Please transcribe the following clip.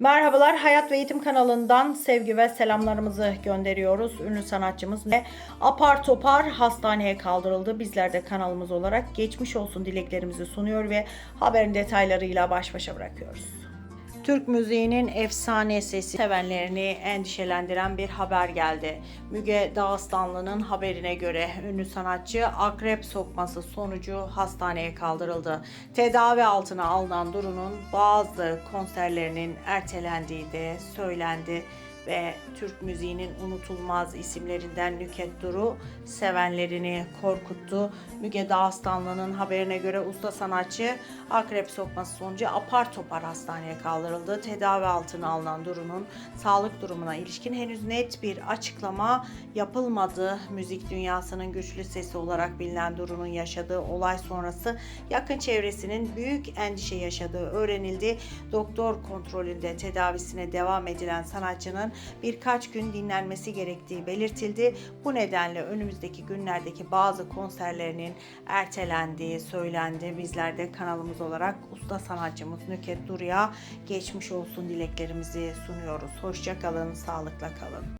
Merhabalar Hayat ve Eğitim kanalından sevgi ve selamlarımızı gönderiyoruz. Ünlü sanatçımız ve apar topar hastaneye kaldırıldı. Bizler de kanalımız olarak geçmiş olsun dileklerimizi sunuyor ve haberin detaylarıyla baş başa bırakıyoruz. Türk müziğinin efsane sesi sevenlerini endişelendiren bir haber geldi. Müge Dağıstanlı'nın haberine göre ünlü sanatçı akrep sokması sonucu hastaneye kaldırıldı. Tedavi altına alınan Duru'nun bazı konserlerinin ertelendiği de söylendi ve Türk müziğinin unutulmaz isimlerinden Nüket Duru sevenlerini korkuttu. Müge Dağıstanlı'nın haberine göre usta sanatçı akrep sokması sonucu apar topar hastaneye kaldırıldı. Tedavi altına alınan Duru'nun sağlık durumuna ilişkin henüz net bir açıklama yapılmadı. Müzik dünyasının güçlü sesi olarak bilinen Duru'nun yaşadığı olay sonrası yakın çevresinin büyük endişe yaşadığı öğrenildi. Doktor kontrolünde tedavisine devam edilen sanatçının birkaç gün dinlenmesi gerektiği belirtildi. Bu nedenle önümüzdeki günlerdeki bazı konserlerinin ertelendiği söylendi. Bizler de kanalımız olarak usta sanatçımız Nüket Duru'ya geçmiş olsun dileklerimizi sunuyoruz. Hoşça kalın, sağlıkla kalın.